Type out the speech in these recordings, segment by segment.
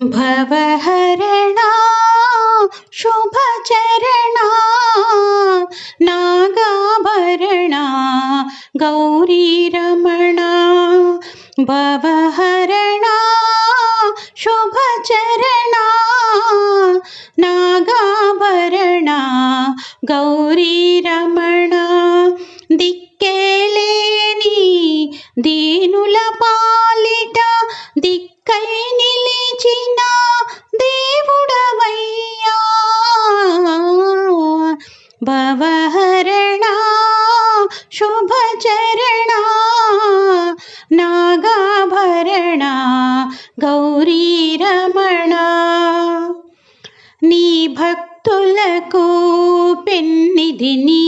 भवहरणा शुभचरणा नागाभरणा गौरीरमणा भवहरणा शुभचरणा नागाभरणा गौरीरमणा दिक्केलेनी दिक्ले दीनुलपालिता दिक्ैनि भवहरणा शुभचरणा नागाभरणा गौरीरमणा। नी भक्तुलको पेन्निधिनी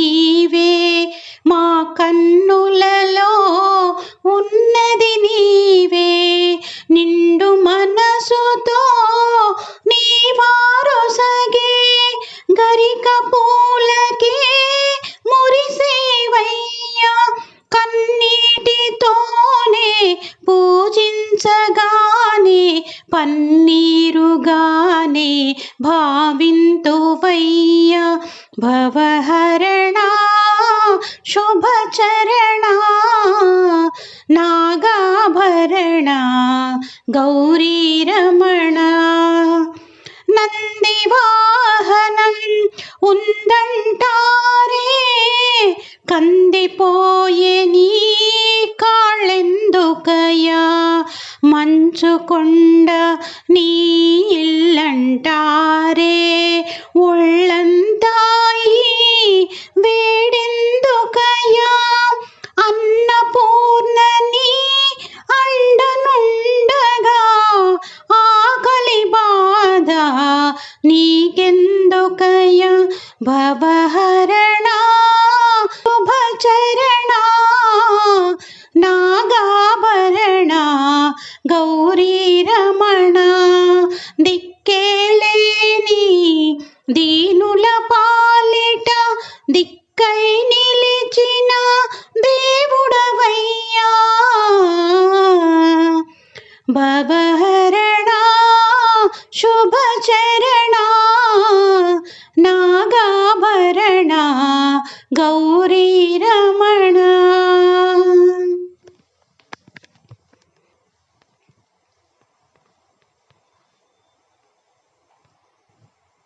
పన్నీరుగానే భావింతువయ్యా. భవహరణ శుభచరణ నాగాభరణ గౌరీరమణ. నందివాహనం ఉందంటారే కందిపోయే నీ కాళ్ళెందుకయ్యా? మంచుకొండ నీ ఇల్లంటారే ఒళ్ళంతాయి వేడెందుకయ్యా అన్నపూర్ణని అండనుండగా ఆకలి బాధ నీకెందుకయ్యా భవహరణా దీనుల పాలిట దిక్కై నిలిచిన దేవుడవయ్యా. భవహరణా నాగాభరణ గౌరీ రమణ